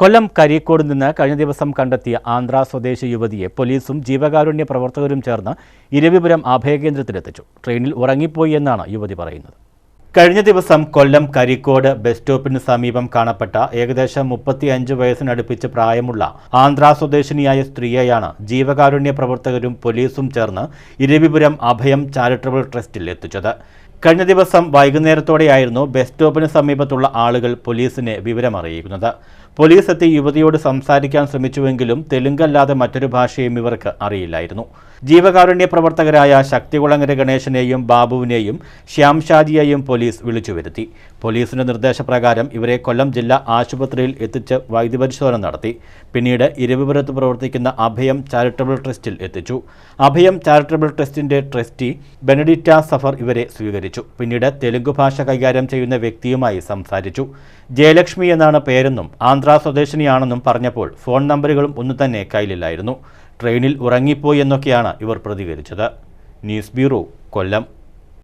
കൊല്ലം കരീക്കോട് നിന്ന് കഴിഞ്ഞ ദിവസം കണ്ടെത്തിയ ആന്ധ്ര സ്വദേശി യുവതിയെ പോലീസും ജീവകാരുണ്യ പ്രവർത്തകരും ചേർന്ന് ഇരവിപുരം അഭയകേന്ദ്രത്തിലെത്തിച്ചു ട്രെയിനിൽ ഉറങ്ങിപ്പോയി എന്നാണ് യുവതി പറയുന്നത്. കഴിഞ്ഞ ദിവസം കൊല്ലം കരിക്കോട് ബസ് സ്റ്റോപ്പിന് സമീപം കാണപ്പെട്ട ഏകദേശം മുപ്പത്തിയഞ്ച് വയസ്സിനടുപ്പിച്ച് പ്രായമുള്ള ആന്ധ്ര സ്വദേശിനിയായ സ്ത്രീയെയാണ് ജീവകാരുണ്യ പ്രവർത്തകരും പോലീസും ചേർന്ന് ഇരവിപുരം അഭയം ചാരിറ്റബിൾ ട്രസ്റ്റിൽ എത്തിച്ചത്. കഴിഞ്ഞ ദിവസം വൈകുന്നേരത്തോടെയായിരുന്നു ബസ് സ്റ്റോപ്പിന് സമീപത്തുള്ള ആളുകൾ പോലീസിനെ വിവരമറിയിക്കുന്നത്. പോലീസ് എത്തി യുവതിയോട് സംസാരിക്കാൻ ശ്രമിച്ചുവെങ്കിലും തെലുങ്കല്ലാതെ മറ്റൊരു ഭാഷയും ഇവർക്ക് അറിയില്ലായിരുന്നു. ജീവകാരുണ്യ പ്രവർത്തകരായ ശക്തികുളങ്ങര ഗണേശനെയും ബാബുവിനെയും ശ്യാം ഷാജിയെയും പോലീസ് വിളിച്ചു വരുത്തി. പോലീസിന്റെ നിർദ്ദേശപ്രകാരം ഇവരെ കൊല്ലം ജില്ലാ ആശുപത്രിയിൽ എത്തിച്ച് വൈദ്യപരിശോധന നടത്തി. പിന്നീട് ഇരവിപുരത്ത് പ്രവർത്തിക്കുന്ന അഭയം ചാരിറ്റബിൾ ട്രസ്റ്റിൽ എത്തിച്ചു. അഭയം ചാരിറ്റബിൾ ട്രസ്റ്റിന്റെ ട്രസ്റ്റി ബെനഡിറ്റ സഫർ ഇവരെ സ്വീകരിച്ചു. പിന്നീട് തെലുങ്ക് ഭാഷ കൈകാര്യം ചെയ്യുന്ന വ്യക്തിയുമായി സംസാരിച്ചു. ജയലക്ഷ്മി എന്നാണ് പേരെന്നും ആന്ധ്ര സ്വദേശിനിയാണെന്നും പറഞ്ഞപ്പോൾ ഫോൺ നമ്പറുകളും ഒന്നു തന്നെ കയ്യിലില്ലായിരുന്നു. ട്രെയിനിൽ ഉറങ്ങിപ്പോയി എന്നൊക്കെയാണ് ഇവർ പ്രതികരിച്ചത്. News bureau Kollam.